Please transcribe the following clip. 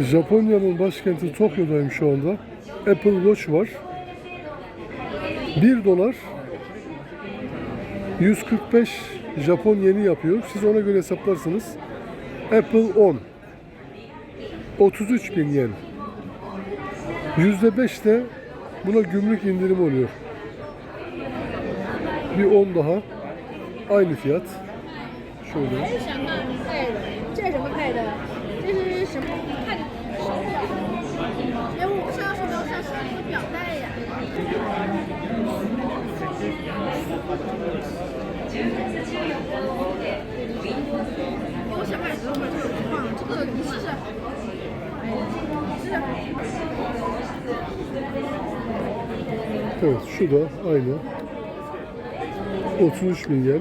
Japonya'nın başkenti Tokyo'dayım şu anda. Apple Watch var. 1 dolar 145 Japon yeni yapıyor. Siz ona göre hesaplarsınız. Apple 10 33 bin yen. %5 de buna gümrük indirim oluyor. Bir 10 daha. Aynı fiyat. Şöyle. อยากได้อ่ะ我想买这个，买这个框，这个你试试，试。Evet şu da aynı 33 bin yen